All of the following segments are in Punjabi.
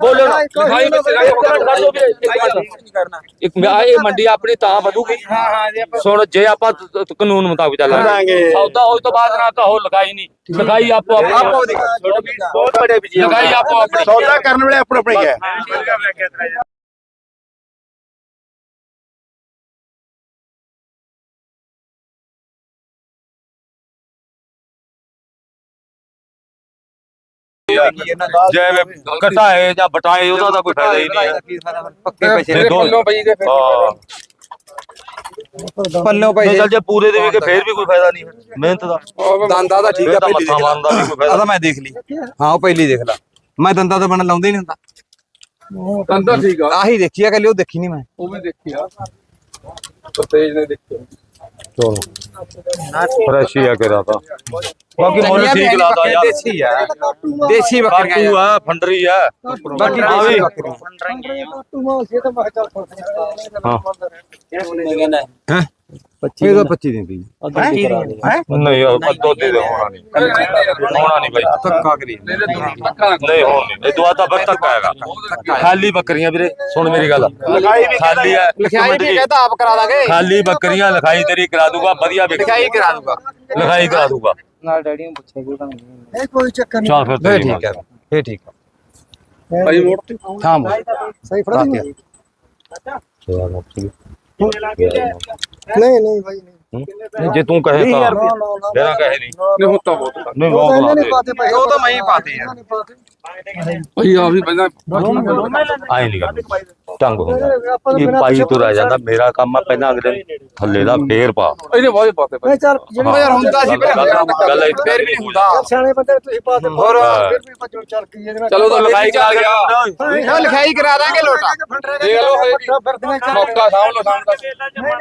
ਬੋਲੋ ਨਾ। ਇੱਕ ਇਹ ਮੰਡੀ ਆਪਣੀ ਤਾਂ ਵਧੂਗੀ। ਹਾਂ ਹਾਂ ਜੀ ਆਪਾਂ ਸੁਣ ਜੇ ਆਪਾਂ ਕਾਨੂੰਨ ਮੁਤਾਬਕ ਚੱਲਾਂਗੇ। ਸੌਦਾ ਹੋਈ ਤੋਂ ਬਾਅਦ ਨਾ ਤਾਂ ਉਹ ਲਗਾਈ ਨਹੀਂ। ਲਗਾਈ ਆਪੋ ਆਪਣੀ। ਆਪੋ ਬਹੁਤ ਬੜੇ ਲਗਾਈ ਆਪੋ ਆਪਣੀ। ਸੌਦਾ ਕਰਨ ਵੇਲੇ ਆਪੋ ਆਪਣੀ ਹੈ ਜੇ ਘਟਾਏ ਜਾਂ ਬਟਾਏ ਉਹਦਾ ਤਾਂ ਕੋਈ ਫਾਇਦਾ ਹੀ ਨਹੀਂ ਹੈ। ਪੱਕੇ ਪੈਸੇ। ਪੱਲੋਂ ਪਈ ਦੇ ਹਾਂ। ਪੱਲੋਂ ਚੱਲ ਜੇ ਪੂਰੇ ਦੇ ਵੀ ਕੇ ਫੇਰ ਵੀ ਕੋਈ ਫਾਇਦਾ ਨਹੀਂ। ਮਿਹਨਤ ਦਾ। ਦੰਦਾ ਦਾ ਠੀਕ ਆ ਪਹਿਲੀ ਮੱਥਾ ਦੇਖ ਲਾ। ਮਾਰਨ ਦਾ ਵੀ ਕੋਈ ਫਾਇਦਾ ਆਦਾ ਮੈਂ ਦੇਖ ਲਈ। ਹਾਂ ਉਹ ਪਹਿਲੀ ਦੇਖ ਲਾ। ਮੈਂ ਦੰਦਾ ਤਾਂ ਬਣ ਲਾਉਂਦਾ ਹੀ ਨਹੀਂ ਹੁੰਦਾ। ਦੰਦਾ ਠੀਕ ਆ। ਆਹੀ ਦੇਖੀ ਆ ਕੱਲੀ ਉਹ ਦੇਖੀ ਨਹੀਂ ਮੈਂ। ਉਹ ਵੀ ਦੇਖਿਆ ਤੇਜ ਨੇ ਦੇਖਿਆ ਫਰੈਸ਼ ਹੀ ਆ ਕਿਰਾ ਤਾਂ ਬਾਕੀ ਮੁੱਲ ਠੀਕ ਲਾਦਾ ਯਾਰ। ਦੇਸੀ ਆ। ਦੇਸੀ ਬੱਕਰੀਆਂ ਕਾਟੂ ਆ ਫੰਡਰੀ ਆ। ਬਾਕੀ ਹਾਂ ਵੀ। ਦੇਸੀ ਬੱਕਰੀਆਂ ਹਾਂ। ਹੈ? 25 ਦਾ 25 ਦਿੰਦੀ ਨਹੀਂ ਉਹ ਅੱਧੋ ਦੇ ਦੇ ਹੋਣਾ ਨਹੀਂ। ਹੋਣਾ ਨਹੀਂ ਬਾਈ। ਧੱਕਾ ਕਰੀ ਨਹੀਂ ਹੋਣ ਨਹੀਂ। ਇਹ ਦੁਆ ਤਾਂ ਬਸ ਤੱਕ ਆਏਗਾ ਖਾਲੀ ਬੱਕਰੀਆਂ ਵੀਰੇ ਸੁਣ ਮੇਰੀ ਗੱਲ। ਖਾਲੀ ਹੈ। ਲਿਖਾਈ ਵੀ। ਕਹਤਾ ਆਪ ਕਰਾ ਦਾਂਗੇ। ਖਾਲੀ ਬੱਕਰੀਆਂ ਲਿਖਾਈ ਤੇਰੀ ਕਰਾ ਦੂਗਾ ਵਧੀਆ ਵਿਕ ਲਿਖਾਈ ਕਰਾ ਦੂਗਾ। ਲਿਖਾਈ ਕਰਾ ਦੂਗਾ। ਨਾਲ ਡੈਡੀ ਨੂੰ ਪੁੱਛਿਆ ਕਿ ਤਾਂ ਇਹ ਕੋਈ ਚੱਕਰ ਨਹੀਂ। ਚੱਲ ਫਿਰ ਠੀਕ ਹੈ ਫੇਰ ਠੀਕ ਹੈ। ਭਾਈ ਮੋੜ ਤੇ। ਬੋਲ ਸਹੀ ਫੜਾ ਰਾਤ ਦੂੰਗਾ। ਗੱਲ। ਨਹੀਂ ਨਹੀਂ ਭਾਈ ਨਹੀਂ। ਨਹੀਂ, ਜੇ ਤੂੰ ਕਹੇ ਤਾਂ ਤੇਰਾ ਕਹੇ ਨਹੀਂ। ਨਹੀਂ ਹੁੰਦਾ ਬਹੁਤ ਨਹੀਂ ਉਹ ਤਾਂ ਬਹੁਤ ਉਹ ਮੈਂ ਹੀ ਪਾਤੇ ਪਾਤੇ। ਭਾਈ ਆ ਵੀ ਪਹਿਲਾਂ ਆਏ ਨਹੀਂ ਗੱਲ ਟੰਗ ਹੁੰਦਾ ਤਾਂ ਇਹ ਪਾਈ ਤੁਰ ਆ ਜਾਂਦਾ ਮੇਰਾ ਕੰਮ ਆ ਪਹਿਲਾਂ ਅਗਲੇ ਦਿਨ ਥੱਲੇ ਦਾ ਫੇਰ ਪਾ। ਇਹਨੇ ਬਹੁਤ ਪਾਤੇ ਭਾਈ ਨਹੀਂ ਚੱਲ ਜਿਹੜੇ ਯਾਰ ਹੁੰਦਾ ਸੀ ਗੱਲ- ਗੱਲ- ਫੇਰ ਵੀ ਨਹੀਂ ਹੁੰਦਾ। ਸਿਆਣੇ ਬੰਦੇ ਤੁਸੀਂ ਪਾਤੇ ਹੋਰ। ਫਿਰ ਵੀ ਭੱਜੋ ਚੱਲ ਕੀ ਇਹਦੇ ਨਾਲ। ਚਲੋ ਤਾਂ ਲਿਖਾਈ ਕਰਾ ਗਿਆ। ਉਹ ਲਿਖਾਈ ਕਰਾ ਦਾਂਗੇ ਲੋਟਾ। ਦੇਖ ਲਓ ਮੌਕਾ ਸਾਂਭ ਲਓ ਸਾਂਭ ਦਾ।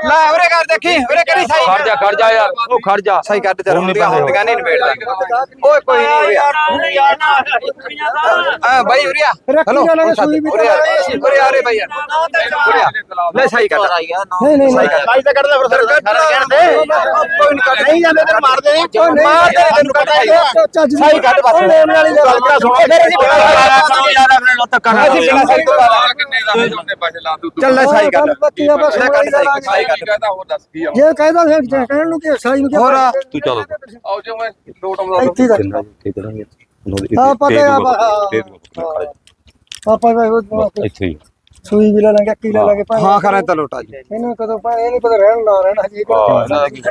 ਲੈ ਉਰੇ ਕਰ ਦੇਖੀ ਉਰੇ ਕਰੀ ਸਾਈ ਖੜ ਜਾ ਖੜ ਜਾ ਯਾਰ। ਉਹ ਖੜ ਜਾ ਸਾਈ ਹੁਣ ਨੀ ਹੁੰਦੀਆਂ ਹੁੰਦੀਆਂ ਨਹੀਂ ਨਿਬੇੜ ਦਾਂਗੇ ਓਏ ਕੋਈ ਨਹੀਂ ਉਰੇ ਆ। ਹਾਂ ਬਾਈ ਉਰੇ ਆ। ਹਲੋ ਵਾਲਾ ਸੂਈ ਵੀ ਉਰੇ ਆ ਉਰੇ ਆ ਰੇ ਬਾਈ ਉਰੇ ਆ। ਲੈ ਸਾਈ ਕੱਢ ਨਹੀਂ ਨਹੀਂ ਕੱਢ ਸਾਈ ਤਾਂ ਕੱਢ ਲੈ। ਫਿਰ ਕੋਈ ਨਹੀਂ ਕੱਢ ਨਹੀਂ ਜਾਂਦੇ ਤੈਨੂੰ ਮਾਰਦੇ ਨੇ ਮਾਰ ਦੇ ਤੈਨੂੰ ਕੱਢ ਦੀ ਸਾਈ ਕੱਢ ਬਸ ਲੈਣ ਵਾਲੀ ਗੱਲ ਗੱਲ ਕਰਾ ਸੁਣ। ਫਿਰ ਅਸੀਂ ਬਿਨਾਂ ਅਸੀਂ ਬਿਨਾਂ ਸਾਈ ਤੋਂ ਲਾ ਲਾਂਗੇ। ਕਿੰਨੇ ਦਾ ਉਹਨੇ ਪੈਸੇ ਲਾ ਦੂ ਚੱਲ ਲੈ ਸਾਈ ਕੱਢ ਬੱਤੀ ਆ। ਬਸ ਲੈ ਕੱਢ ਸਾਈ ਸਾਈ ਕੱਢ ਕਹਦਾ ਹੋਰ ਦੱਸ ਕੀ ਆ? ਜੇ ਕਹਿੰਦਾ ਫਿਰ ਕਹਿਣ ਨੂੰ ਕਿ ਸਾਈ ਨੂੰ ਕੀ ਹੋਰ ਤੂੰ ਚੱਲ। ਆਓ ਜੋ ਮੈਂ ਲੋਟ ਆਉਂਦਾ। ਇੱਥੇ ਦਾ ਹਾਂ, ਪਤਾ ਹੈ, ਆਪਾਂ ਵੀ ਇੱਥੇ ਹੀ ਸੂਈ ਵੀ ਲੈ ਲਾਂਗੇ ਕੀ ਲੈ ਲਾਂਗੇ ਭਾਵੇਂ ਹਾਂ ਕਰਾਂ ਤਾਂ ਲੋਟਾ ਜੀ ਇਹਨੂੰ ਕਦੋਂ ਪਾ ਇਹ ਨਹੀਂ ਪਤਾ ਰਹਿਣ ਨਾ ਰਹਿਣਾ ਜੀ ਹਾਂ, ਇਹਨਾਂ ਦਾ ਕੀ-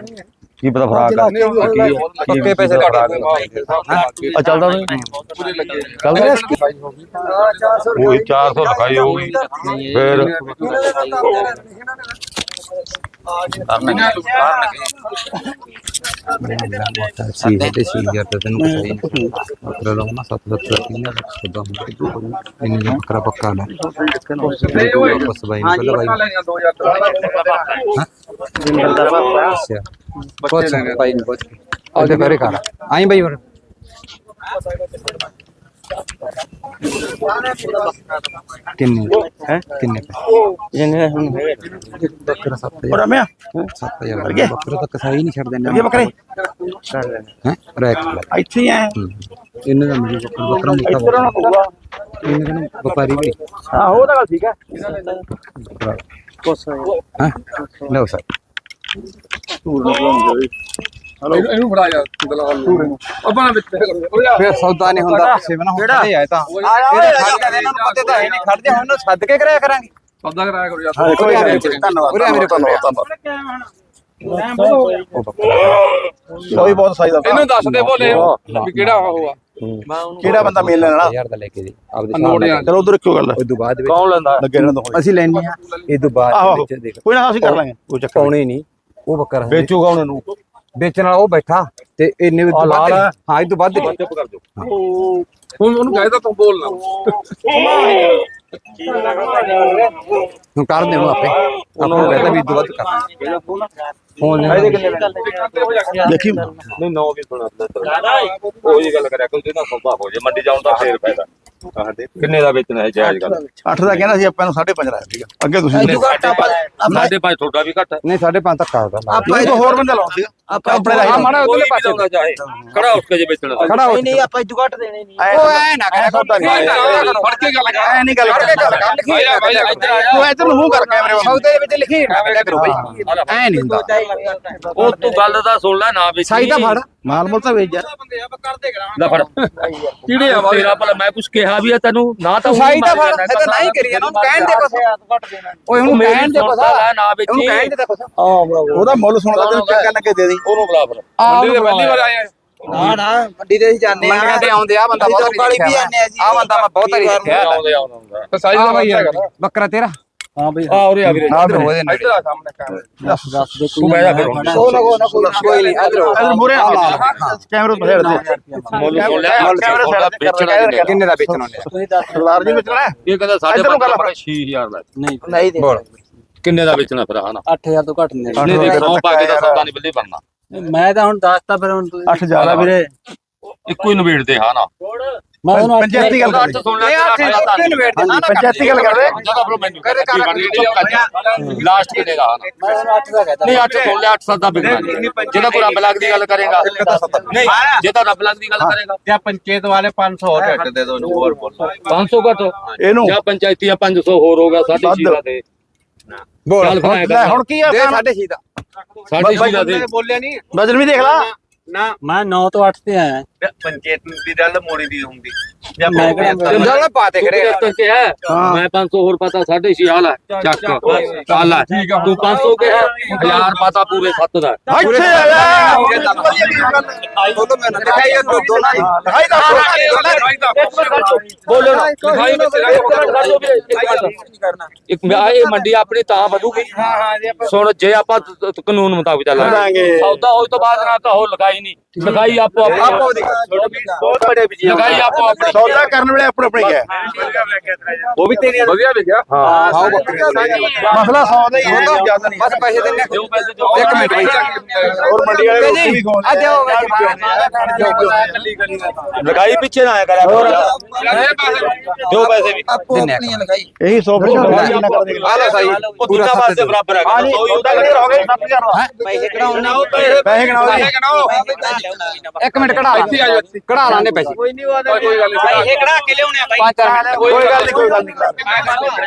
ਕੀ ਪਤਾ ਫਰਾਕ ਆ ਪੱਕੇ ਪੈਸੇ ਆ ਆ ਚੱਲਦਾ ਨਹੀਂ ਪੂਰੇ ਲੱਗੇ ਚੱਲਦਾ ਹਾਂ 400 ਉਹੀ 400 ਲਿਖਾਈ ਹੋਊਗੀ ਫਿਰ ਸੀ ਦੇ ਸੀ ਯਾਰ ਤਾਂ ਤੈਨੂੰ ਪਤਾ ਹੀ ਨਹੀਂ ਬੱਕਰਾ ਲਾਉਣਾ 7 ਲੱਖ ਰੁਪਈਆ ਸਦਾ ਹੁੰਦਾ ਇਹਨੇ ਜੋ ਬੱਕਰਾ ਪੱਕਾ ਲੈ ਬਸ ਬਾਈ ਨੂੰ ਪਹਿਲਾਂ ਬਾਈ ਲੈ 2000 ਅੱਛਾ ਪੁੱਛ ਬਾਈ ਨੂੰ ਪੁੱਛ ਉਹਦੇ ਘਰੇ ਕਰ ਆਈ ਬਾਈ ਹੋਰ ਕਿੰਨੇ ਹੈ ਕਿੰਨੇ ਜਿੰਨੇ ਹੁਣ ਬੱਕਰਾ 7000 ਹੋਰ ਰਮਿਆ 7000 ਬੱਕਰਾ ਤਾਂ ਕਸਾਈ ਨਹੀਂ ਛੱਡ ਦਿੰਦੇ। ਇਹ ਬੱਕਰੇ? ਹੈ? ਰੈਕ ਇੱਥੇ ਹੀ ਆਏ ਇਹਨਾਂ ਦਾ ਮੈਨੂੰ ਬੱਕਰਾ ਬੱਕਰਾ ਮੁੱਕਾ ਨਾ ਪਊਗਾ। ਇਹਨਾਂ ਦਾ ਵਪਾਰੀ ਵੀ ਹਾਂ ਉਹ ਤਾਂ ਗੱਲ ਠੀਕ ਹੈ। ਹਾਂ? ਲਓ ਸਰ। ਇਹਨੂੰ ਇਹਨੂੰ ਫੜਾ ਯਾਰ ਦਲਾਲ ਨੂੰ ਆਪਾਂ ਵਿੱਚ ਉਹ ਯਾਰ ਫਿਰ ਸੌਦਾ ਨਹੀਂ ਹੁੰਦਾ ਕਿਸੇ ਬਣਾ ਹੁਣ ਖੜੇ ਆਏ ਤਾਂ। ਇਹਦੇ ਖੜ ਕੇ ਇਹਨਾਂ ਨੂੰ ਪਤਾ ਤਾਂ ਹੈ ਨਹੀਂ ਖੜ ਜਾ ਹੁਣ ਸੱਦ ਕੇ ਕਰਿਆ ਕਰਾਂਗੇ। ਸੌਦਾ ਕਰਾਇਆ ਕਰੋ ਯਾਰ। ਕੋਈ ਨਹੀਂ ਧੰਨਵਾਦ ਉਰੇ ਆ ਮੇਰੇ ਕੋਲ ਕੋਈ ਬਹੁਤ ਸਾਈ ਦਾ ਇਹਨੂੰ ਦੱਸ ਦੇ ਬੋਲੇ ਵੀ ਕਿਹੜਾ ਬੰਦਾ ਮੇਲ ਲੈਣ? ਵਾਲਾ ਯਾਰ ਦਾ ਲੈ ਕੇ ਦੇ ਆਪਦੇ ਨੋਟ ਯਾਰ। ਚਲੋ ਉਧਰ ਇੱਕੋ ਗੱਲ ਉਸ ਤੋਂ ਬਾਅਦ ਵਿੱਚ ਕੌਣ ਲੈਂਦਾ? ਲੱਗੇ ਰਹਿਣ ਦੋ ਅਸੀਂ ਲੈਣੀ ਆ ਇਹ ਤੋਂ ਬਾਅਦ ਆਹੋ। ਵਿੱਚ ਦੇਖ। ਕੋਈ ਨਾ ਅਸੀਂ ਕਰ ਲਾਂਗੇ। ਕੋਈ ਚੱਕਰ ਪਾਉਣੇ ਨਹੀਂ। ਉਹ ਬੱਕਰਾ ਵੇਚੂਗਾ ਉਹਨਾਂ ਨੂੰ ਵੇਚਣ ਵਾਲਾ ਉਹ ਬੈਠਾ ਤੇ ਇੰਨੇ ਤੋਂ ਵੱਧ ਲਾਲ ਹੈ। ਇਹ ਤੋਂ ਵੱਧ। ਚੁੱਪ ਕਰ ਦਿਓ ਹੁਣ ਉਹਨੂੰ ਕਹਿਦਾ ਤੂੰ ਬੋਲਣਾ ਹੁਣ ਕਰ ਦੇ ਉਹ ਆਪੇ। ਆਪਾਂ ਕਹਿੰਦਾ ਵੀ ਤੋਂ ਵੱਧ ਕਰ। ਫੋਨ ਦੇਖੀ। ਨਹੀਂ ਨੌ ਵੀ ਸੁਣਾ ਉਹੀ ਗੱਲ ਕਰਿਆ ਕੋਈ ਨਾ ਸੌਦਾ ਹੋ ਜੇ ਮੰਡੀ ਜਾਉਣ ਦਾ ਫੇਰ ਫਾਇਦਾ ਕਿੰਨੇ ਦਾ ਵੇਚਣਾ ਹੈ ਜਾਇਜ਼ ਗੱਲ 8 ਦਾ ਕਹਿੰਦਾ ਸੀ ਆਪਾਂ ਨੂੰ 5.5 ਲਾਇਆ ਸੀਗਾ। ਅੱਗੇ ਤੁਸੀਂ ਸਾਡੇ ਪੰਜ ਤੁਹਾਡਾ ਵੀ ਘੱਟ ਹੈ ਨਹੀਂ 5.5 ਤੱਕ ਆਉਦਾ ਆਪਾਂ ਇਹ ਹੋਰ ਬੰਦਾ ਲਾਉਂਦੇ ਸੀਗਾ। ਆਪਾਂ ਆਪਣੇ ਹਾਂ ਦਾ ਮਾੜਾ ਉਧਰਲੇ ਪਾਸੇ ਦਾ ਚਾਹੇ। ਖੜਾ ਉਸ ਕੇ ਜੇ ਵੇਚਣਾ ਤਾਂ। ਖੜਾ ਹੋ ਨਹੀਂ ਆਪਾਂ ਇਦੋਂ ਘੱਟ ਦੇਣੇ ਨਹੀਂ। ਉਹ ਐ ਨਾ ਕਹਿ ਸੌਦਾ ਨਹੀਂ ਫੜ ਕੇ ਗੱਲ ਕਰ। ਐ ਨਹੀਂ ਗੱਲ ਇੱਧਰ ਆਇਆ। ਤੂੰ ਇੱਧਰ ਨੂੰ ਮੂੰਹ ਕਰ ਕੈਮਰੇ ਵੱਲ। ਸੌਦੇ ਦੇ ਵਿੱਚ ਲਿਖੀ ਨਾ। ਕਰੋ ਭਾਈ ਐ ਨਹੀਂ ਹੁੰਦਾ। ਉਹ ਤੂੰ ਗੱਲ ਦਾ ਸੁਣ ਲੈ ਨਾ ਵੇਚੀ। ਸਾਈ ਤਾਂ ਫੜ। ਮਾਲ ਮੁੱਲ ਤਾਂ ਵੇਚ ਜਾ। ਲੈ ਫੜ। ਕਿਹੜੇ ਆ ਤੇਰਾ ਭਲਾ ਮੈਂ ਕੁਝ ਕਿਹਾ ਵੀ ਆ ਤੈਨੂੰ ਨਾ ਤਾਂ ਸਾਈ ਤਾਂ ਫੜ ਇਹ ਤਾਂ ਨਹੀਂ ਕਰੀ ਉਹਨੂੰ ਕਹਿਣ ਦੇ ਕੁਛ ਓਏ ਉਹਨੂੰ ਕਹਿਣ ਦੇ ਕੁਛ ਲੈ ਨਾ ਵੇਚੀ। ਉਹਨੂੰ ਕਹਿਣ ਦੇ ਤਾਂ ਕੁਛ ਉਹਦਾ ਮੁੱਲ ਸੁਣਦਾ ਤੈਨੂੰ ਚੰਗਾ ਲੱਗੇ ਦੇ ਦੀ। ਉਹਨੂੰ ਬੁਲਾ ਫਿਰ। ਮੰਡੀ ਦੇ ਪਹਿਲੀ ਵਾਰ ਆਏ ਆ। ਨਾ ਨਾ ਮੰਡੀ ਦੇ ਹੀ ਜਾਂਦੇ ਮੰਡੀਆਂ ਤੇ ਆਉਂਦੇ ਆ ਬੰਦਾ ਬਹੁਤ ਵਾਲੀ ਵੀ ਜਾਂਦੇ ਆ ਜੀ। ਆ ਬੰਦਾ ਮੈਂ ਬਹੁਤ ਵਾਰੀ ਦੇਖਿਆ ਆਉਂਦੇ ਆਉਂਦਾ ਤਾਂ ਸਾਈਜ਼ ਦਾ ਭਾਈ ਹੈਗਾ। ਬੱਕਰਾ ਤੇਰਾ? ਹਾਂ ਬਈ। ਆ ਉਰੇ ਆ ਵੀਰੇ। ਹਾਂ ਇਧਰ ਹੋਏ ਨੇ ਇੱਧਰ ਆ ਸਾਹਮਣੇ ਕੈਮਰਾ। ਦੱਸ ਦੇ ਤੂੰ ਬਹਿ ਜਾ ਫਿਰ। ਉਹ ਨਾ ਕੋ ਨਾ। ਕੋਈ ਕੋਈ ਨਹੀਂ ਇਧਰ ਇੱਧਰ ਮੂਰੇ ਆ ਕੈਮਰੇ ਤੋਂ ਫੇਰ ਦੇ। ਮੁੱਲ ਸੁਣ ਲੈ। ਸੌਦਾ ਵੇਚਣਾ ਕਿੰਨੇ ਦਾ? ਕਿੰਨੇ ਦਾ ਵੇਚਣਾ ਨੇ ਤੁਸੀਂ ਦੱਸ ਸਰਦਾਰ ਜੀ ਵੇਚਣਾ ਹੈ? ਇਹ ਕਹਿੰਦਾ ਸਾਡੇ ਇੱਧਰ ਨੂੰ ਗੱਲ ਪੰਜ 6000 ਦਾ। ਨਹੀਂ। ਨਹੀਂ ਦੇ ਬੋਲ। ਕਿੰਨੇ ਦਾ ਵੇਚਣਾ ਫਿਰ ਹਾਂ 8000 ਤੋਂ ਘੱਟ ਨਹੀਂ। ਨਹੀਂ ਦਾ ਦੇਖੋ ਧੱਕਾ ਪਾ ਕੇ ਤਾਂ ਯਾਰ। ਸੌਦਾ ਨਹੀਂ ਬੱਲੇ ਬਣਨਾ। ਮੈਂ ਤਾਂ ਹੁਣ ਦੱਸਤਾ ਫਿਰ ਹੁਣ ਤੁਸੀਂ 8 ਜ਼ਿਆਦਾ ਵੀਰੇ। ਇੱਕੋ ਹੀ ਨਵੇੜ ਦੇ ਹਾਂ ਨਾ। ਮੈਂ ਤੁਹਾਨੂੰ ਪੰਚਾਇਤੀ ਗੱਲ ਲੈ ਪੰਚਾਇਤੀ ਗੱਲ ਕਰ ਰਹੇ ਜ਼ਿਆਦਾ ਫਿਰ ਮੈਨੂੰ ਕਰੇ ਕਰ ਲਾਸਟ ਹਾਂ। ਨਾ ਮੈਂ ਤੁਹਾਨੂੰ 8 ਦਾ ਕਹਿਤਾ। ਨਹੀਂ 8 ਸੁਣ ਲੈ 8 7 ਦਾ ਨਹੀਂ ਜਿਹਦਾ ਕੋਈ ਰੱਬ ਲੱਗ ਦੀ ਗੱਲ ਕਰੇਗਾ। ਨਹੀਂ ਜੇ ਤਾਂ ਰੱਬ ਲੱਗ ਦੀ ਗੱਲ ਕਰੇਗਾ। ਜਾਂ ਪੰਚਾਇਤ ਵਾਲੇ 500 ਹੋਰ ਘੱਟ ਦੇ ਦੋ ਨੂੰ ਹੋਰ ਬੋਲੋ। 500 ਘੱਟ। ਇਹਨੂੰ ਜਾਂ ਪੰਚਾਇਤੀ ਆ 500 ਹੋਰ ਹੋਗਾ ਸਾਢੇ ਛੇ ਦਾ ਦੇ। ਬੋਲ। ਹੁਣ ਕੀ ਆ ਦੇ ਸਾਡੇ ਛੇ ਦਾ। ਸਾਢੇ ਛੇ ਦਾ ਦੇ। ਬੋਲਿਆ ਨਹੀਂ ਵੀ ਦੇਖ ਲਾ। ਨਾ। ਮੈਂ 9 ਤੋਂ 8 ਤੇ ਆਇਆ। ਪੰਚਾਇਤ ਦੀ ਗੱਲ ਮੋੜੀ ਦੀ ਹੁੰਦੀ ਜਾਂ ਮੈਂ ਚੱਲ ਨਾ ਪਾ ਤੇ ਤੂੰ ਖੜੇ ਤੇ ਹੈ ਹਾਂ। ਮੈਂ 500 ਹੋਰ ਪਤਾ ਸਾਢੇ ਛੇ ਹਾਲ ਹੈ ਚੱਕ। ਚੱਲ ਹੈ ਤੂੰ 500 ਕਿਹਾ 1000 ਪਤਾ ਪੂਰੇ 7 ਦਾ। ਹੈ। ਇੱਥੇ ਆ ਜਾ ਬੋਲੋ ਮੈਂ ਦਿਖਾਈ ਦੋ ਦੋ ਨਾ ਦਿਖਾਈ ਦਾ ਬੋਲੋ ਨਾ। ਭਾਈ ਇੱਕ ਮੈਂ ਇਹ ਮੰਡੀ ਆਪਣੀ ਤਾਂ ਵਧੂਗੀ। ਸੁਣ ਜੇ ਆਪਾਂ ਤ- ਤ- ਕਾਨੂੰਨ ਮੁਤਾਬਕ ਚੱਲਾਂਗੇ। ਸੌਦਾ ਹੋਈ ਤੋਂ ਬਾਅਦ ਨਾ ਕਹੋ ਲਗਾਈ ਨਹੀਂ। ਲਗਾਈ ਆਪੋ ਆਪਣੀ ਬਹੁਤ ਬੜੇ ਬਿਜ਼ੀ ਲਗਾਈ ਆਪੋ ਆਪਣੀ ਸੌਦਾ ਕਰਨ ਵੇਲੇ ਆਪਣੀ ਆਪਣੀ ਹੈ ਉਹ ਵੀ ਤੇਰੀ ਵਧੀਆ ਵਿਕਿਆ ਆਓ ਬੱਕਰੀ ਮਸਲਾ 100 ਦਾ ਹੀ ਹੈ ਜ਼ਿਆਦਾ ਨਹੀਂ। ਬਸ ਪੈਸੇ ਦਿੰਨੇ ਜੋ ਪੈਸੇ ਜੋ ਇੱਕ ਮਿੰਟ ਬਈ। ਹੋਰ ਮੰਡੀ ਵਾਲੇ ਰੋਟੀ ਵੀ ਖਵਾਉਂਦੇ ਆ ਜਾਓ ਲਗਾਈ ਪਿੱਛੇ ਨਾ ਆਇਆ ਕਰਿਆ ਹੋਰ। ਜੋ ਪੈਸੇ ਵੀ। ਦਿੰਨੇ ਆ। ਇਹੀ 100 ਫਿਰ ਕਿੰਨਾ ਕਰ ਦੇਗਾ ਆ ਲੈ ਸਾਈ ਉਹ ਪੂਰਾ ਦੂਜਾ ਪਾਸੇ ਬਰਾਬਰ ਹੈ ਹਾਂਜੀ ਸੌਦਾ ਕਲੀਅਰ ਹੋ ਗਿਆ 7000 ਦਾ ਪੈਸੇ ਕਢਾਉਣੇ ਪੈਸੇ ਜੀ ਇੱਕ ਮਿੰਟ ਕਢਾ ਇੱਥੇ ਆ। ਕਢਾ ਲਾਂਗੇ ਪੈਸੇ। ਕੋਈ ਗੱਲ ਨਹੀਂ ਪੈਸੇ ਕਢਾ ਕੇ ਲਿਆਉਣੇ ਆ ਪੰਜ ਚਾਰ ਮਿੰਟ ਕੋਈ ਗੱਲ ਨਹੀਂ ਕੋਈ ਗੱਲ ਨਹੀਂ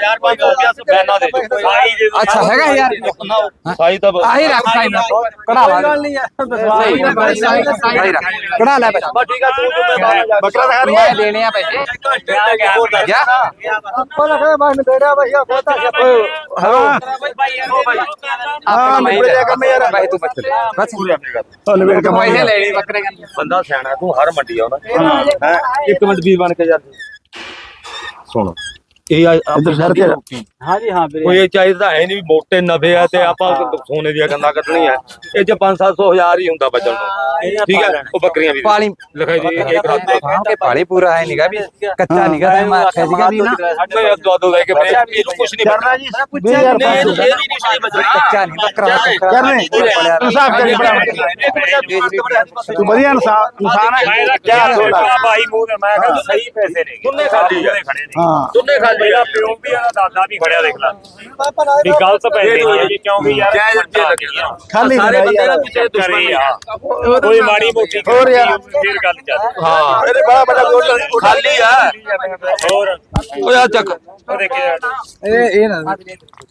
ਯਾਰ ਭਾਈ ਹੋ ਗਿਆ ਬੈਨਾ ਦੇ ਦਿਓ। ਅੱਛਾ ਹੈਗਾ ਯਾਰ ਸਾਈ ਤਾਂ ਆਹੀ ਰੱਖ ਸਾਈ ਕਢਾ ਲਾਂਗੇ ਸਾਈ ਰੱਖ ਕਢਾ ਲੈ ਪੈਸੇ ਬਸ ਠੀਕ ਆ ਤੂੰ ਜ਼ਿੰਮੇਵਾਰ ਜਾ ਬੱਕਰਾ ਦਿਖਾ ਰਹੀ ਮੈਂ ਦੇਣੇ ਆ ਪੈਸੇ ਗਿਆ ਆਪਾਂ ਲਗਾ ਬਾਹਰ ਬੇੜਾ ਭਈਆ ਕੋਤਾ ਹਾਂ ਹਾਂ ਮੈਂ ਨਿਬੜ ਜਾ ਕੰਮ ਯਾਰ ਪੈਸੇ ਤੂੰ ਬੱਚ ਲੈ ਬਸ ਉਹ ਨਿਬੜ ਕੇ ਪੈਸੇ ਲੈਣੇ ਬੱਕਰੇ กัน ਬੰਦਾ ਸਿਆਣਾ ਤੂੰ ਹਰ ਮੰਡੀ ਆਉਣਾ ਇੱਕ ਮਿੰਟ ਵੀਰ ਬਣ ਕੇ ਯਾਰ ਸੁਣ। ਇਹ ਇੱਧਰ ਸਰ ਤੇ ਹਾਂਜੀ ਹਾਂ ਵੀਰੇ ਕੋਈ ਇਹ ਚਾਹੀਦਾ ਹੈ ਨਹੀਂ ਵੀ ਮੋਟੇ ਨਫੇ ਆ ਤੇ ਆਪਾਂ ਸੋਨੇ ਦੀਆਂ ਗੱਲਾਂ ਕੱਢਣੀਆਂ ਇਹ ਚ 5-700 ਹਜ਼ਾਰ ਹੀ ਹੁੰਦਾ ਬਚਣ ਨੂੰ ਠੀਕ ਹੈ ਉਹ ਬੱਕਰੀਆਂ ਵੀ ਪਾਲੀ ਲਿਖਾਈ ਜੀ ਇਹ ਕਰਾਤੇ ਕੇ ਪਾਲੀ ਪੂਰਾ ਹੈ ਨਿਗਾ ਵੀ ਕੱਚਾ ਨਿਗਾ ਤੇ ਮੈਂ ਆਖਿਆ ਸੀਗਾ ਵੀ ਨਾ ਸਾਡੇ ਦਵਾ ਦੋ ਲੈ ਕੇ ਫਿਰ ਇਹਨੂੰ ਕੁਝ ਨਹੀਂ ਕਰਨਾ ਜੀ 20000 ਨਹੀਂ ਇਹਨੂੰ ਇਹ ਨਹੀਂ ਕੁਝ ਨਹੀਂ ਬਚਣਾ ਕੱਚਾ ਨਹੀਂ ਬੱਕਰਾ ਕਰਨੇ ਇਨਸਾਫ ਕਰੀ ਬੜਾ ਤੂੰ ਵਧੀਆ ਇਨਸਾਨ ਇਨਸਾਨ ਹੈ ਕਿਆ ਥੋੜਾ ਭਾਈ ਮੂੰਹ ਤੇ ਮੈਂ ਕਹਿੰਦਾ ਸਹੀ ਪੈਸੇ ਨੇ ਤੁੰਨੇ ਖਾਲੀ ਆ ਖੜੇ ਨੇ ਹਾਂ ਤੁੰਨੇ ਖਾਲੀ ਮੇਰਾ ਪਿਓ ਵੀ ਇਹਦਾ ਦਾਦਾ ਵੀ ਖੜਿਆ ਦੇਖ ਲੈ। ਵੀ ਗਲਤ ਪੈਸੇ ਨਹੀਂ ਜੀ ਕਿਉਂਕਿ ਯਾਰ ਆ? ਖਾਲੀ ਸਾਰੇ ਬੰਦੇ ਦਾ ਪਿੱਛੇ ਦੁਸ਼ਮਣ ਆ। ਆ ਕੋਈ ਮਾੜੀ ਮੋਟੀ ਹੋਰ ਯਾਰ। ਫਿਰ ਗੱਲ ਚੱਲ। ਹਾਂ। ਇਹਦੇ ਬੜਾ ਬੜਾ ਗੋਲ ਖਾਲੀ ਆ। ਹੋਰ। ਓ ਯਾਰ ਚੱਕ। ਇਹ ਇਹ ਨਾ।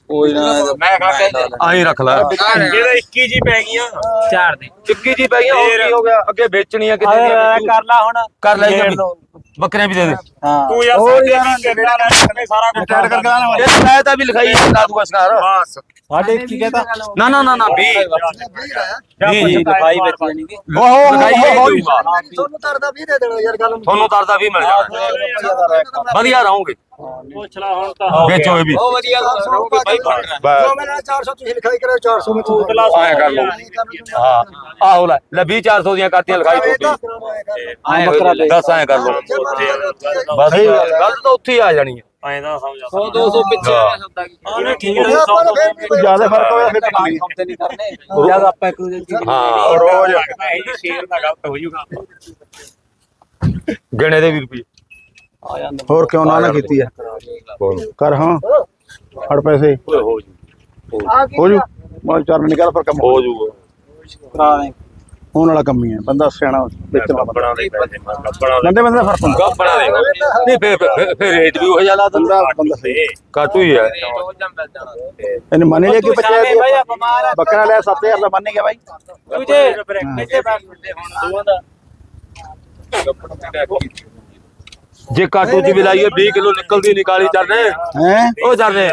ਕੋਈ ਨਾ ਮੈਂ ਕਹਾਂ ਕਿ ਆਹੀ ਰੱਖ ਲੈ। ਇਹਦਾ 21 ਜੀ ਪੈ ਗਈਆਂ। ਚਾਰ ਦੇ। ਚਿੱਕੀ ਜੀ ਪੈ ਗਈਆਂ ਹੋਰ ਕੀ ਹੋ ਗਿਆ? ਅੱਗੇ ਵੇਚਣੀ ਆ ਕਿਤੇ ਕਰ ਲਾ ਹੁਣ। ਕਰ ਲੈ ਜੀ ਬੱਕਰੀਆਂ ਵੀ ਦੇ ਦੇ ਹਾਂ ਤੂੰ ਯਾਰ ਸਾਡੇ ਵੀ ਕਿੰਨਾ ਲੈ ਸਾਰਾ ਕੁਝ ਟੈਟ ਕਰਕੇ ਆਣਾ ਇਹ ਮੈਂ ਤਾਂ ਵੀ ਲਿਖਾਈ ਹੈ ਨਾ ਦੂਗਾ ਸਕਾਰ ਬਸ ਸਾਡੇ ਕੀ ਕਹਤਾ ਨਾ ਨਾ ਨਾ ਨਾ 20 ਜੀ ਜੀ ਲਿਖਾਈ ਵਿੱਚ ਜਾਨੀ ਕਿ ਲਿਖਾਈ ਦੂੰਗਾ ਤੁਹਾਨੂੰ ਤਰਦਾ ਵੀ ਦੇ ਦੇਣਾ ਯਾਰ ਗੱਲ ਤੁਹਾਨੂੰ ਦਰਦਾ ਵੀ ਮਿਲ ਜਾਣਾ ਵਧੀਆ ਰਹੋਗੇ ਪੁੱਛ ਲੈ ਹੁਣ ਤਾਂ। ਵੇਚੋ ਇਹ ਵੀ। ਬਹੁਤ ਵਧੀਆ ਰਹੋਗੇ ਬਾਈ ਜੋ ਮੈਂ 400 ਤੁਸੀਂ ਲਿਖਾਈ ਕਰਿਓ 400 ਮੈਂ ਤੁਹਾਨੂੰ ਆਇਆ ਕਰ ਲਓ। ਹਾਂ। ਆਹੋ ਲੈ ਲੈ 20 400 ਦੀਆਂ ਕਰਤੀਆਂ ਲਿਖਾਈ ਤੁਹਾਡੀ ਬੱਕਰਾ ਲੈ ਦੱਸ ਆਇਆ ਕਰ ਲਓ। ਬਸ। ਗੱਲ ਤਾਂ ਉੱਥੇ ਹੀ ਆ ਜਾਣੀ ਹੈ। ਐਂਦਾ ਸਮਝ 100 200 ਪਿੱਛੇ। ਆ ਸੌਦਾ ਕੀ ਉਹਨੇ ਠੀਕ ਹੈ। ਕੋਈ ਜ਼ਿਆਦਾ ਫ਼ਰਕ ਹੋਇਆ ਫਿਰ ਤਾਂ ਨਹੀਂ ਹਫ਼ਤੇ ਨਹੀਂ ਕਰਨੇ। ਜਦ ਆਪਾਂ ਇੱਕ ਦੂਜੇ ਦੀ ਹਾਂ ਰੋਜ਼। ਇਹ ਸ਼ੇਰ ਦਾ ਗਲਤ ਹੋ ਜੂਗਾ ਗਿਣੇ ਦੇ 20 ਰੁਪਏ ਹੋਰ ਕਿਉਂ ਨਾ ਨਾ ਕੀਤੀ ਹੈ ਕਰ ਹਾਂ। ਫੜ ਪੈਸੇ। ਹੋ ਜੂ। ਹੋ ਜੂ। ਮੈਂ ਚਾਰ ਮਿੰਟ ਨਿਕਲ ਪਰ ਕੰਮ ਹੋ ਜੂਗਾ। ਕਰਾ ਦੇ ਹੋਣ ਵਾਲਾ ਕੰਮ ਹੀ ਹੈ ਬੰਦਾ ਸਿਆਣਾ ਵਾਲਾ ਬਣਾ ਦੇ ਪੈਸੇ ਬਣਾ ਬੰਦੇ ਬੰਦੇ ਦਾ ਫ਼ਰਕ ਹੁੰਦਾ। ਗੱਪਣਾ ਦੇ ਨਹੀਂ ਫੇਰ ਫੇਰ- ਰੇਟ ਵੀ ਉਹ ਜਿਹਾ ਲਾ ਦਿੰਦਾ। ਬੰਦਾ ਬੰਦਾ ਸਹੀ। ਕਾਟੂ ਹੀ ਹੈ ਇਹਨੇ ਮੰਨ ਲਿਆ ਕਿ ਬੱਚਾ ਬੱਕਰਾ ਲਿਆ 7000 ਦਾ ਮੰਨ ਗਿਆ ਬਾਈ। ਜੇ ਕਾਟੂ ਚ ਵੀ ਲਾਈਏ 20 ਕਿਲੋ ਨਿਕਲਦੀ ਨਿਕਾਲੀ ਚਰਨੇ ਹੈ? ਉਹ ਚਰਨੇ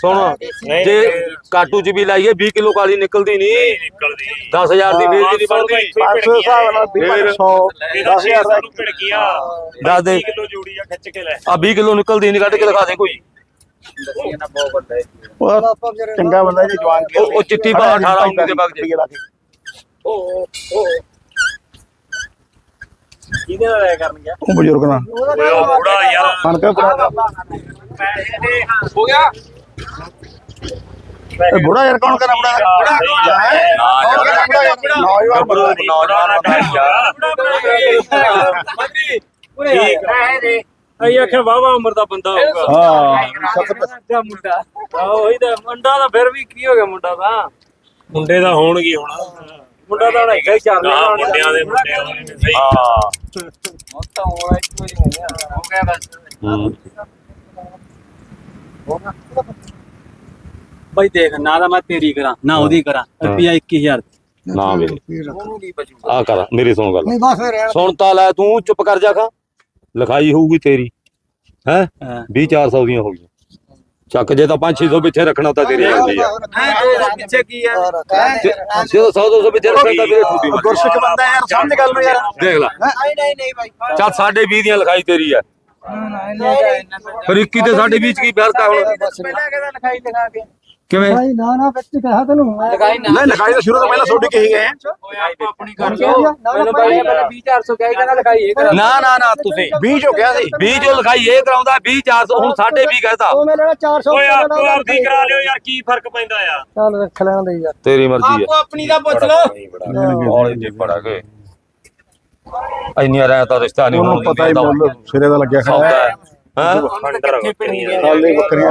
ਸੁਣ ਜੇ ਕਾਟੂ ਚ ਵੀ ਲਾਈਏ 20 ਕਿਲੋ ਕਾਲੀ ਨਿਕਲਦੀ ਨਹੀਂ। ਨਿਕਲਦੀ। 10000 ਦੀ ਫੇਰ ਵੀ ਨਹੀਂ ਬਣਦੀ। 500 ਹਿਸਾਬ ਨਾਲ 100 10000 ਦਾ ਭਿੜ ਗਿਆ ਦੱਸ ਦੇ। ਕਿਲੋ ਜੋੜੀ ਆ ਖਿੱਚ ਕੇ ਲੈ। ਆ 20 ਕਿਲੋ ਨਿਕਲਦੀ ਨਹੀਂ ਕੱਢ ਕੇ ਦਿਖਾ ਦੇ ਕੋਈ। ਉਹ ਚੰਗਾ ਬੰਦਾ ਜੀ ਜਵਾਨ ਉਹ- ਉਹ ਚਿੱਟੀ ਬਾਹ 18 19 ਦੇ ਵਗ ਜੇ। ਕਿਹਦੇ ਨਾਲ ਲੈ ਕਰਨ ਗਿਆ? ਉਹ ਬਜ਼ੁਰਗ ਨਾਲ। ਓਏ ਉਹ ਬੁੜਾ ਯਾਰ। ਕਣਕਾਂ ਬੁੜਾ ਪੈਸੇ ਦੇ ਹੋ ਗਿਆ? ਇਹ ਬੁੜਾ ਯਾਰ ਕੌਣ ਕਰਾ ਬੁੜਾ? ਬੁੜਾ ਕੌਣ ਹੈ? ਕੌਣ ਕਰਾ ਬੁੜਾ ਯਾਰ? ਨੌਜਵਾਨ ਬੰਦਾ ਨੌਜਵਾਨ ਠੀਕ ਪੈਸੇ ਦੇ ਅਈ ਆਖਿਆ ਵਾਵਾ ਉਮਰ ਦਾ ਬੰਦਾ ਹੋਊਗਾ ਹਾਂ। ਸੱਤ ਦਾ ਮੁੰਡਾ। ਆ ਉਹੀ ਤਾਂ ਮੁੰਡਾ ਤਾਂ ਫਿਰ ਵੀ ਕੀ ਹੋ ਗਿਆ ਮੁੰਡਾ ਦਾ ਮੁੰਡੇ ਦਾ ਹੋਣਗੇ ਹੁਣ। ਮੁੰਡਾ ਤਾਂ ਹੁਣ ਹੈਗਾ ਹੀ ਚੱਲ ਰਿਹਾ ਮੁੰਡਿਆਂ ਦੇ ਮੁੰਡੇ ਹੋਣੇ ਨੇ ਸਹੀ। ਹਾਂ। ਬਈ ਦੇਖ ਨਾ ਤਾਂ ਮੈਂ ਤੇਰੀ ਕਰਾਂ ਨਾ ਉਹਦੀ ਕਰਾਂ ਰੁਪਿਆ 21000 ਨਾ ਮੇਰੇ ਆ ਕਰ ਮੇਰੀ ਸੁਣ ਗੱਲ। ਨਹੀਂ ਬਸ ਰਹਿਣ ਸੁਣ ਤਾਂ ਲੈ ਤੂੰ ਚੁੱਪ ਕਰ ਜਾ ਖਾ। ਲਿਖਾਈ ਹੋਊਗੀ ਤੇਰੀ। ਹੈ? ਹਾਂ। 20 400 ਦੀਆਂ ਹੋ ਗਈਆਂ। ਚੱਕ ਜੇ ਤਾਂ 5 600 ਪਿੱਛੇ ਰੱਖਣਾ ਤਾਂ ਤੇਰੀ ਜਾਂਦੀ ਆ। ਪਿੱਛੇ ਕੀ ਹੈ ਜੇ 100 200 ਪਿੱਛੇ ਰੱਖਣਾ ਤਾਂ ਤੇਰੀ ਠੁੱਡੀ ਗੁਰਸਿੱਖ ਬੰਦਾ ਯਾਰ ਸਮਝ ਗੱਲ ਨੂੰ ਯਾਰ। ਦੇਖ ਲੈ। ਨਹੀਂ ਨਹੀਂ ਨਹੀਂ ਭਾਈ ਚੱਲ ਸਾਡੇ 20 ਦੀਆਂ ਲਿਖਾਈ ਤੇਰੀ ਆ। ਫਿਰ 21 ਤੇ ਸਾਡੇ 20 ਚ ਕੀ ਫ਼ਰਕ ਆ ਹੁਣ? ਪਹਿਲਾਂ ਕਿਹਦਾ ਲਿਖਾਈ ਲਿਖਾ ਕੇ? ਕਿਵੇਂ? ਭਾਈ ਨਾ ਨਾ ਵਿੱਚ ਕਿਹਾ ਤੈਨੂੰ ਲਿਖਾਈ ਨਹੀਂ ਲਿਖਾਈ ਤਾਂ ਸ਼ੁਰੂ ਤੋਂ ਪਹਿਲਾਂ ਛੋਡੀ ਕਹੀ ਗਏ। ਆਪਣੀ ਮੈਨੂੰ ਭਾਈ ਪਹਿਲਾਂ 20400 ਕਿਹਾ ਕਹਿੰਦਾ ਲਿਖਾਈ ਇਹ ਨਾ ਨਾ ਨਾ ਤੁਸੀਂ 20 ਹੋ ਗਿਆ ਸੀ। 20 ਜੋ ਲਿਖਾਈ ਇਹ ਕਰਾਉਂਦਾ 20 400 ਹੁਣ ਸਾਡੇ 20 ਕਹਤਾ। ਉਹ ਮੈਂ ਲੈਣਾ 400 ਓਏ ਆਪੋ ਆਪਦੀ ਕਰਾ ਲਿਓ ਯਾਰ ਕੀ ਫ਼ਰਕ ਪੈਂਦਾ ਆ? ਚੱਲ ਰੱਖ ਲੈਣ ਦੇ ਯਾਰ। ਤੇਰੀ ਮਰਜ਼ੀ ਹੈ ਆਪਣੀ ਦਾ ਪੁੱਛ ਲੋ ਹੌਲੀ ਜਿਹੀ ਪੜਾ ਕੇ। ਇੰਨੀਆਂ ਰਹਿ ਤਾਂ ਰਿਸ਼ਤਾ ਨਹੀਂ ਉਹਨੂੰ ਪਤਾ ਹੀ ਮੁੱਲ ਸਿਰੇ ਦਾ ਲੱਗਿਆ ਖੜਾ। ਹੈ। ਹੈਂ? ਹਾਲੇ ਬੱਕਰੀਆਂ